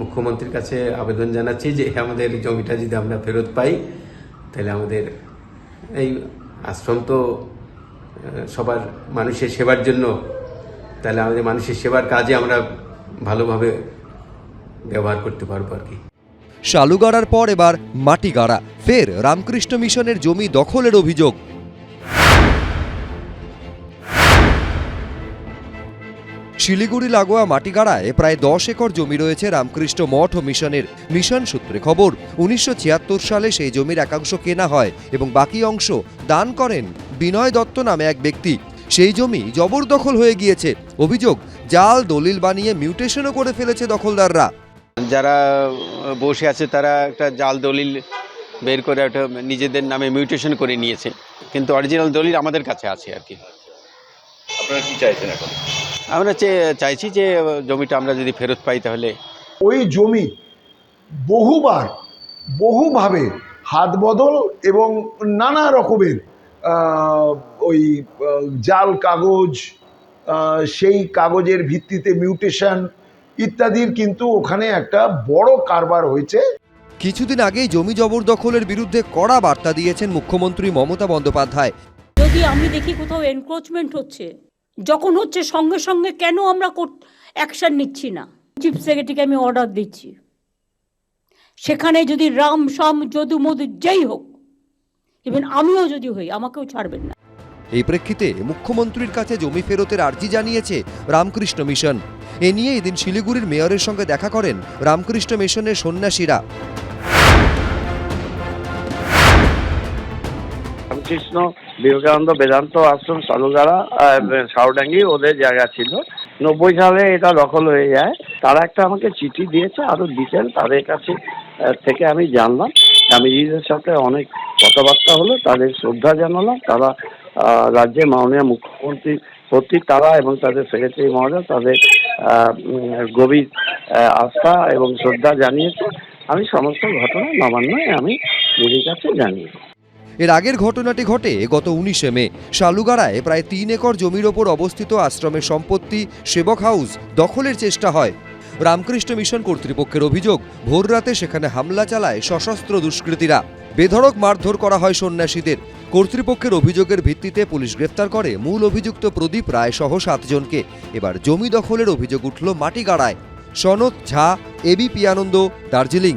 মুখ্যমন্ত্রীর কাছে আবেদন জানাচ্ছি যে আমাদের জমিটা যদি আমরা ফেরত পাই, তাহলে আমাদের এই আশ্রম তো সবার মানুষের সেবার জন্য, তাহলে আমাদের মানুষের সেবার কাজে আমরা ভালোভাবে ব্যবহার করতে পারব আর কি। শালু গাড়ার পর এবার মাটি গাড়া ফের রামকৃষ্ণ মিশনের জমি দখলের অভিযোগ। শিলিগুড়ি লাগোয়া মাটিগাড়ায় প্রায় দশ একর জমি রয়েছে রামকৃষ্ণ মঠ ও মিশনের মিশন সূত্রে খবর। উনিশশো ছিয়াত্তর সালে সেই জমির একাংশ কেনা হয় এবং বাকি অংশ দান করেন বিনয় দত্ত নামে এক ব্যক্তি। সেই জমি জবরদখল হয়ে গিয়েছে। অভিযোগ জাল দলিল বানিয়ে মিউটেশনও করে ফেলেছে দখলদাররা। যারা বসে আছে তারা একটা জাল দলিল বের করে একটা নিজেদের নামে মিউটেশন করে নিয়েছে। কিন্তু অরিজিনাল দলিল আমাদের কাছে আছে আর কি। আপনারা কি চাইছেন এখন? আমরা চাইছি যে জমিটা আমরা যদি ফেরত পাই তাহলে। ওই জমি বহুবার বহুভাবে হাত বদল এবং নানা রকমের ওই জাল কাগজ সেই কাগজের ভিত্তিতে মিউটেশন ইত্যাদির কিন্তু ওখানে একটা বড় কারবার হয়েছে। কিছুদিন আগেই জমি জবরদখলের বিরুদ্ধে কড়া বার্তা দিয়েছেন মুখ্যমন্ত্রী মমতা বন্দ্যোপাধ্যায়। যদি আমি দেখি কোথাও এনক্রোচমেন্ট হচ্ছে যখন হচ্ছে সঙ্গে সঙ্গে কেন আমরা অ্যাকশন নিচ্ছি না? চিফ সেক্রেটারিকে আমি অর্ডার দিচ্ছি। সেখানে যদি রাম সাম যদু, মধু যেই হোক ইভেন আমিও যদি হই, আমাকেও ছাড়বেন না। এই প্রেক্ষিতে মুখ্যমন্ত্রীর কাছে জমি ফেরতের আর্জি জানিয়েছে রামকৃষ্ণ মিশন। এ নিয়ে এদিন শিলিগুড়ির মেয়রের সঙ্গে দেখা করেন রামকৃষ্ণ মিশনের সন্ন্যাসীরা। রামকৃষ্ণ বিবেকানন্দ বেদান্ত আশ্রম সালুগাড়া সাউডাঙ্গি ওদের জায়গা ছিল। নব্বই সালে এটা দখল হয়ে যায়। তারা একটা আমাকে চিঠি দিয়েছে আরও ডিটেল তাদের কাছে থেকে আমি জানলাম। স্বামীজিদের সাথে অনেক কথাবার্তা হলো তাদের শ্রদ্ধা জানালাম। তারা আহ, রাজ্যের মাননীয় মুখ্যমন্ত্রী কর্তৃক তারা এবং তাদের সেক্রেটারি মহোদয় তাদের গভীর আস্থা এবং শ্রদ্ধা জানিয়েছে আমি সমস্ত ঘটনা নবান্নয় আমি দিদির কাছে জানিয়েছি। এর আগের ঘটনাটি ঘটে গত উনিশে মে। শালুগাড়ায় প্রায় তিন একর জমির ওপর অবস্থিত আশ্রমের সম্পত্তি সেবক হাউস দখলের চেষ্টা হয়। রামকৃষ্ণ মিশন কর্তৃপক্ষের অভিযোগ ভোররাতে সেখানে হামলা চালায় সশস্ত্র দুষ্কৃতীরা। বেধড়ক মারধর করা হয় সন্ন্যাসীদের। কর্তৃপক্ষের অভিযোগের ভিত্তিতে পুলিশ গ্রেফতার করে মূল অভিযুক্ত প্রদীপ রায় সহ সাতজনকে। এবার জমি দখলের অভিযোগ উঠল মাটিগাড়ায়। সনদ ঝা এবিপি আনন্দ, দার্জিলিং।